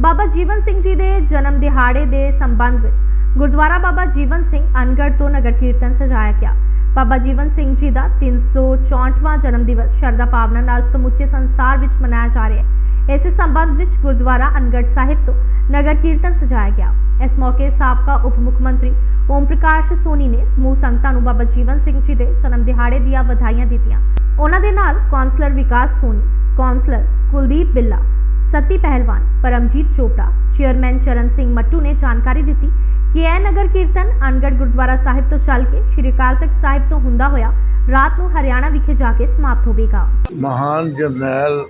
ਬਾਬਾ ਜੀਵਨ ਸਿੰਘ ਜੀ ਦੇ ਜਨਮ ਦਿਹਾੜੇ ਦੇ ਸੰਬੰਧ ਵਿੱਚ ਗੁਰਦੁਆਰਾ ਬਾਬਾ ਜੀਵਨ ਸਿੰਘ ਅਨਗੜ੍ਹ ਤੋਂ ਨਗਰ ਕੀਰਤਨ ਸਜਾਇਆ ਗਿਆ। ਬਾਬਾ ਜੀਵਨ ਸਿੰਘ ਜੀ ਦਾ 364ਵਾਂ ਜਨਮ ਦਿਵਸ ਸ਼ਰਧਾ ਭਾਵਨਾ ਨਾਲ ਸਮੁੱਚੇ ਸੰਸਾਰ ਵਿੱਚ ਮਨਾਇਆ ਜਾ ਰਿਹਾ ਹੈ। ਇਸੇ ਸੰਬੰਧ ਵਿੱਚ ਗੁਰਦੁਆਰਾ ਅਨਗੜ੍ਹ ਸਾਹਿਬ ਤੋਂ ਨਗਰ ਕੀਰਤਨ ਸਜਾਇਆ ਗਿਆ। ਇਸ ਮੌਕੇ ਸਾਬਕਾ ਉਪ ਮੁੱਖ ਮੰਤਰੀ ਓਮ ਪ੍ਰਕਾਸ਼ ਸੋਨੀ ਨੇ ਸਮੂਹ ਸੰਗਤਾਂ ਨੂੰ ਬਾਬਾ ਜੀਵਨ ਸਿੰਘ ਜੀ ਦੇ ਜਨਮ ਦਿਹਾੜੇ ਦੀਆਂ ਵਧਾਈਆਂ ਦਿੱਤੀਆਂ। ਉਹਨਾਂ ਦੇ ਨਾਲ councillor Vikas Soni, councillor Kuldeep Billa Sati Pehalwan Paramjit Chopra. Chairman Charan Singh Mattu ਨੇ ਜਾਣਕਾਰੀ ਦਿੱਤੀ ਕਿ ਇਹ ਨਗਰ ਕੀਰਤਨ ਅਨਗੜ ਗੁਰਦੁਆਰਾ ਸਾਹਿਬ ਤੋਂ ਚੱਲ ਕੇ ਸ਼੍ਰੀ ਅਕਾਲ ਤਖਤ ਸਾਹਿਬ ਤੋਂ ਹੁੰਦਾ ਹੋਇਆ ਰਾਤ ਨੂੰ ਹਰਿਆਣਾ ਵਿਖੇ ਜਾ ਕੇ ਸਮਾਪਤ ਹੋਵੇਗਾ। ਮਹਾਨ ਜਰਨੈਲ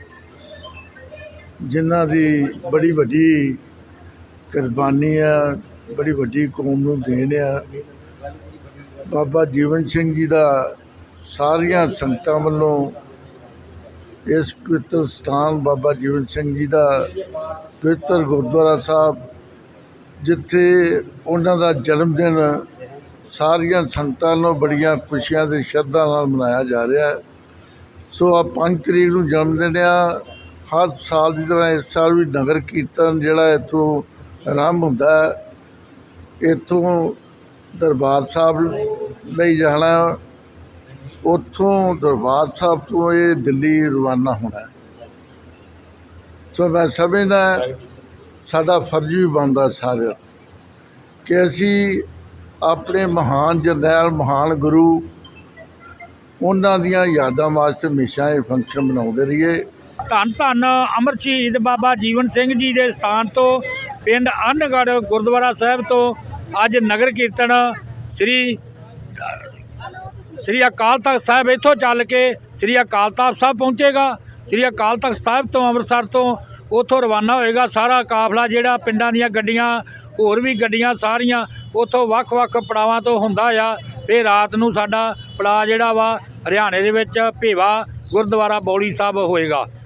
ਜਿਨ੍ਹਾਂ ਦੀ ਬੜੀ ਵੱਡੀ ਕੁਰਬਾਨੀ ਆ, ਬੜੀ ਵੱਡੀ ਕੌਮ ਨੂੰ ਦੇਣ ਆ, ਬਾਬਾ ਜੀਵਨ ਸਿੰਘ ਜੀ ਦਾ ਸਾਰੀਆਂ ਸੰਗਤਾਂ ਵੱਲੋਂ ਇਸ ਪਵਿੱਤਰ ਸਥਾਨ ਬਾਬਾ ਜੀਵਨ ਸਿੰਘ ਜੀ ਦਾ ਪਵਿੱਤਰ ਗੁਰਦੁਆਰਾ ਸਾਹਿਬ, ਜਿੱਥੇ ਉਹਨਾਂ ਦਾ ਜਨਮ ਦਿਨ ਸਾਰੀਆਂ ਸੰਗਤਾਂ ਨੂੰ ਬੜੀਆਂ ਖੁਸ਼ੀਆਂ ਤੇ ਸ਼ਰਧਾ ਨਾਲ ਮਨਾਇਆ ਜਾ ਰਿਹਾ ਹੈ। ਸੋ ਆ 5 ਤਰੀਕ ਨੂੰ ਜਨਮ ਦਿਨ ਆ। ਹਰ ਸਾਲ ਦੀ ਤਰ੍ਹਾਂ ਇਸ ਸਾਲ ਵੀ ਨਗਰ ਕੀਰਤਨ ਜਿਹੜਾ ਇੱਥੋਂ ਆਰੰਭ ਹੁੰਦਾ ਹੈ। ਇੱਥੋਂ ਦਰਬਾਰ ਸਾਹਿਬ ਲਈ ਜਾਣਾ ਉੱਥੋਂ ਦਰਬਾਰ ਸਾਹਿਬ ਤੋਂ ਇਹ ਦਿੱਲੀ ਰਵਾਨਾ ਹੋਣਾ ਸੋ ਮੈਂ ਸਮਝਦਾ ਸਾਡਾ ਫਰਜ਼ ਵੀ ਬਣਦਾ ਸਾਰਿਆਂ ਕਿ ਅਸੀਂ ਆਪਣੇ ਮਹਾਨ ਜਰਨੈਲ, ਮਹਾਨ ਗੁਰੂ, ਉਹਨਾਂ ਦੀਆਂ ਯਾਦਾਂ ਵਾਸਤੇ ਹਮੇਸ਼ਾ ਇਹ ਫੰਕਸ਼ਨ ਮਨਾਉਂਦੇ ਰਹੀਏ। ਧੰਨ ਧੰਨ ਅਮਰ ਸ਼ਹੀਦ ਬਾਬਾ ਜੀਵਨ ਸਿੰਘ ਜੀ ਦੇ ਸਥਾਨ ਤੋਂ, ਪਿੰਡ ਅਨਗੜ੍ਹ ਗੁਰਦੁਆਰਾ ਸਾਹਿਬ ਤੋਂ ਅੱਜ ਨਗਰ ਕੀਰਤਨ ਸ੍ਰੀ ਸ੍ਰੀ ਅਕਾਲ ਤਖਤ ਸਾਹਿਬ ਇੱਥੋਂ ਚੱਲ ਕੇ ਸ੍ਰੀ ਅਕਾਲ ਤਖਤ ਸਾਹਿਬ ਪਹੁੰਚੇਗਾ। ਸ੍ਰੀ ਅਕਾਲ ਤਖਤ ਸਾਹਿਬ ਤੋਂ ਅੰਮ੍ਰਿਤਸਰ ਤੋਂ ਉੱਥੋਂ ਰਵਾਨਾ ਹੋਏਗਾ ਸਾਰਾ ਕਾਫਲਾ ਜਿਹੜਾ ਪਿੰਡਾਂ ਦੀਆਂ ਗੱਡੀਆਂ, ਹੋਰ ਵੀ ਗੱਡੀਆਂ ਸਾਰੀਆਂ ਉੱਥੋਂ ਵੱਖ-ਵੱਖ ਪੜਾਵਾਂ ਤੋਂ ਹੁੰਦਾ ਆ। ਫਿਰ ਰਾਤ ਨੂੰ ਸਾਡਾ ਪੜਾ ਜਿਹੜਾ ਵਾ, ਹਰਿਆਣੇ ਦੇ ਵਿੱਚ ਭੇਵਾ ਗੁਰਦੁਆਰਾ ਬੌਲੀ ਸਾਹਿਬ ਹੋਏਗਾ।